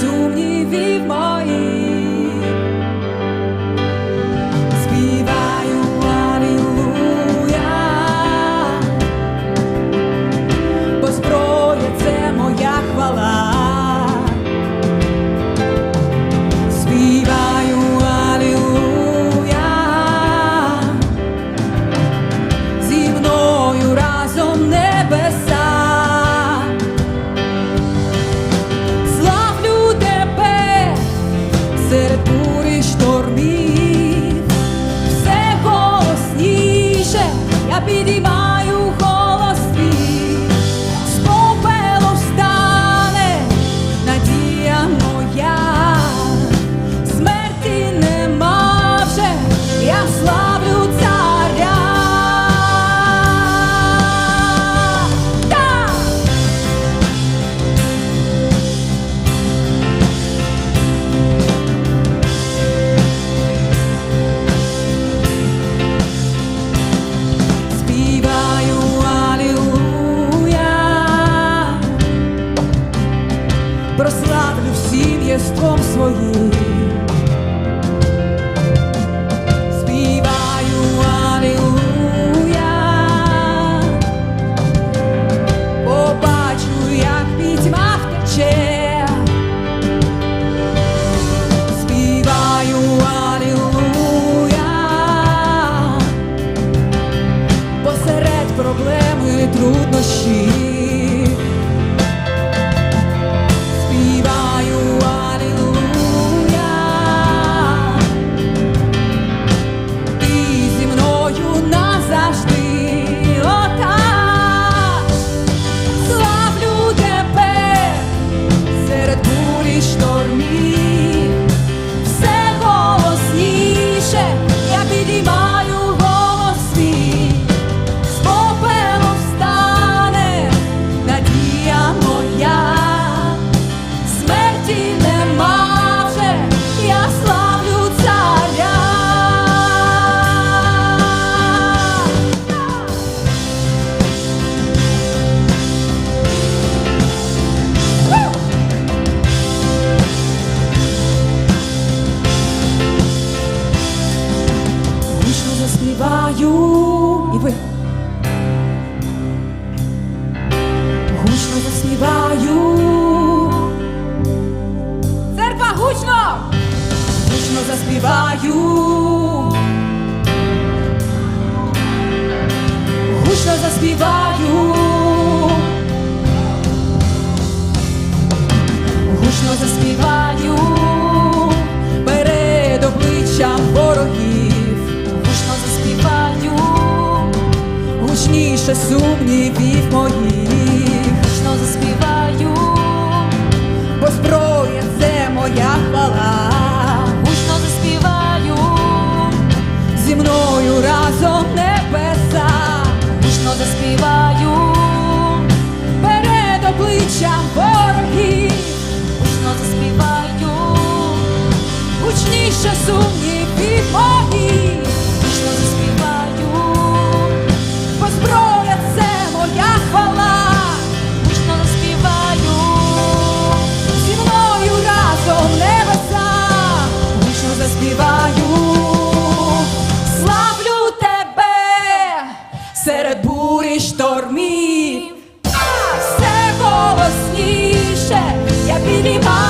сумнівів happy divine.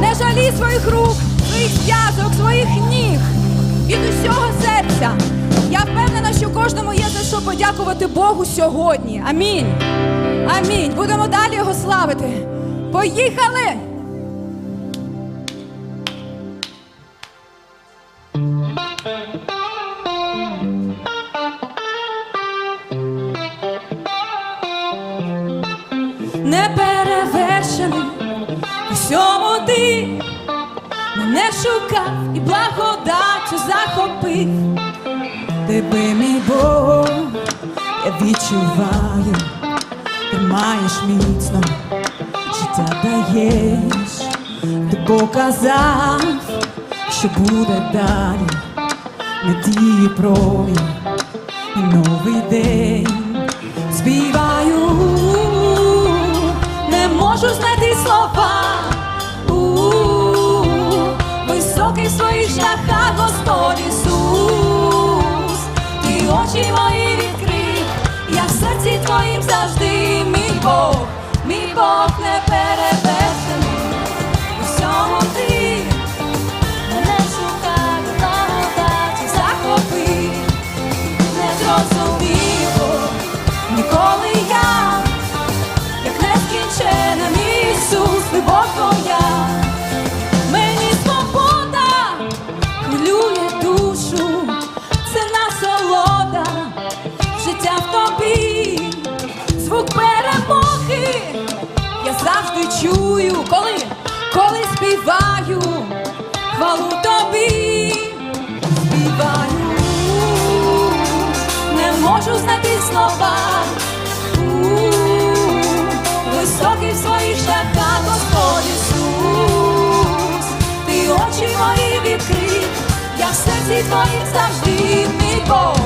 Не жалі своїх рук, своїх зв'язок, своїх ніг від усього серця. Я впевнена, що кожному є за що подякувати Богу сьогодні. Амінь. Амінь. Будемо далі його славити. Поїхали! Мене шукав і благодаттю захопив. Тебе, мій Бог, я відчуваю, ти маєш міцно, життя даєш, ти показав, що буде далі, надії промінь і новий день співаю, не можу знайти слова. Шляхах Господь Ісус, ти очі мої відкрив, я в серці твоїм завжди, мій Бог, мій Бог не перевершений, слова. У, Високий в своїх шляхах Господь Ісус, ти очі мої відкрив, я в серці твоїм завжди, мій Бог,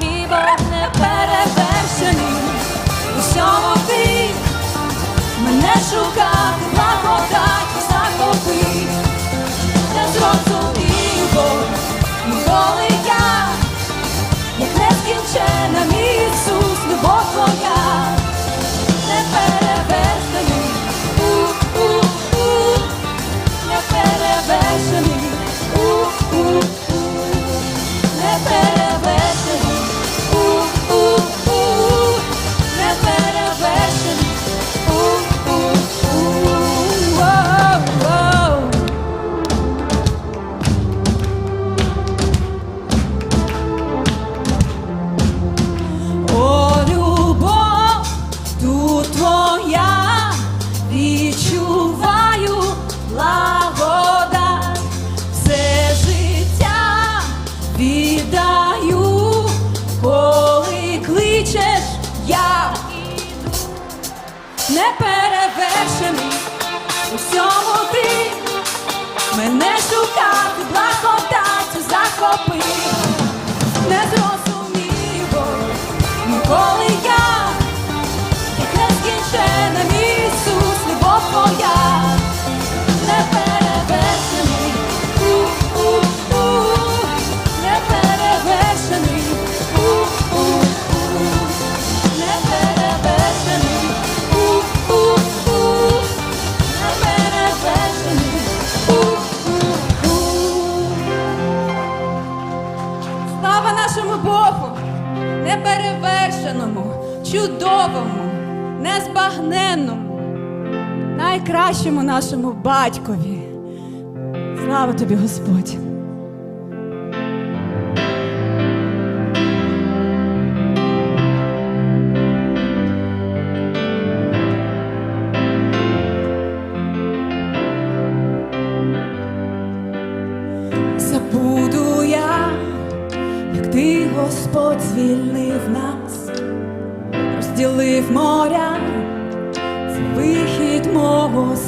мій Бог не перевершений, у всьому ти мене шукав, благодать захопив. Не зрозумів, бо ніколи я, як нескінчена мій найкращому нашому батькові. Слава тобі, Господь.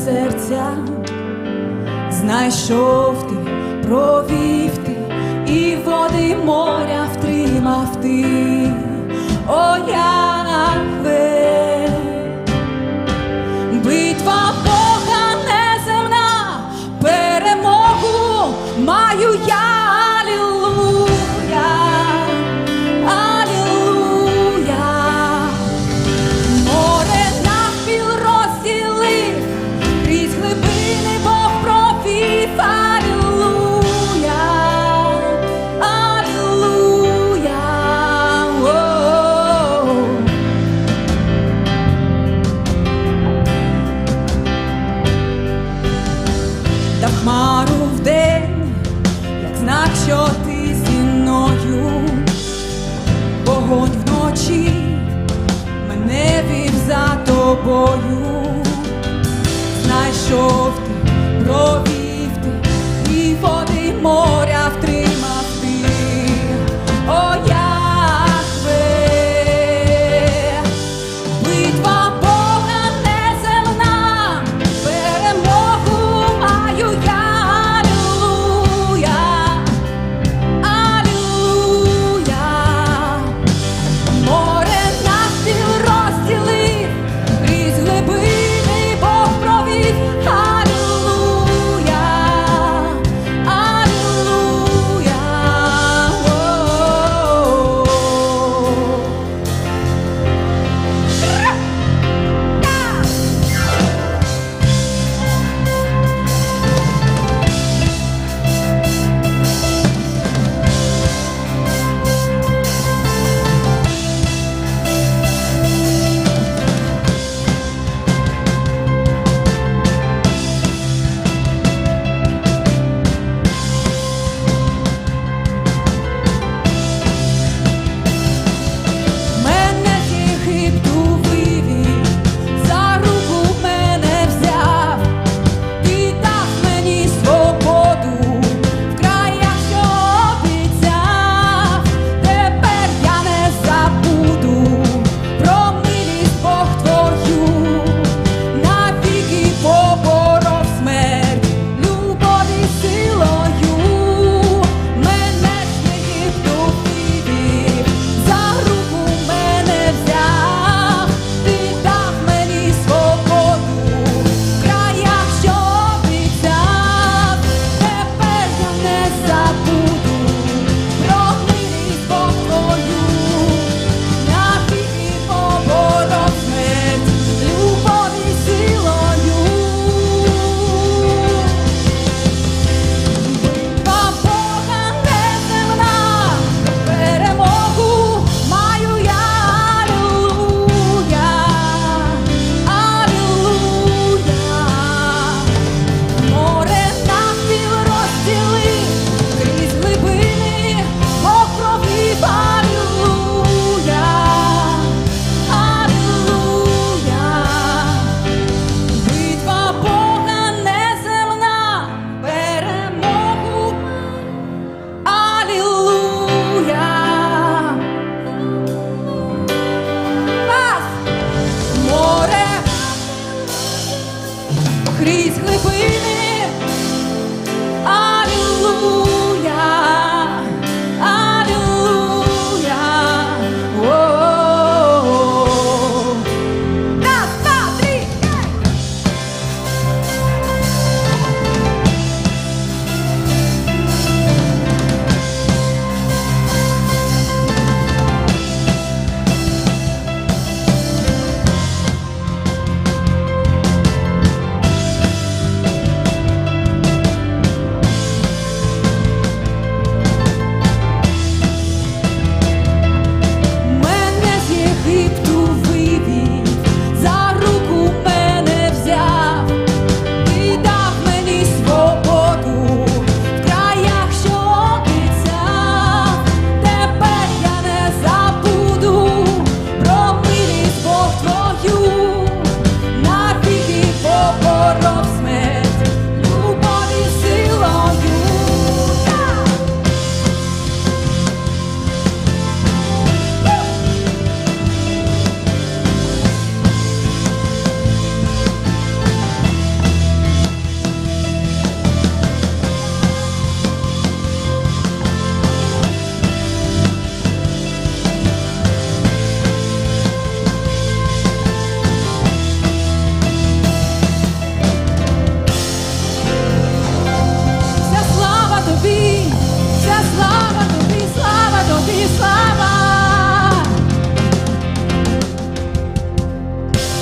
Серця, знайшов ти, провів ти, і води моря втримав ти, о Яхве. Битва мене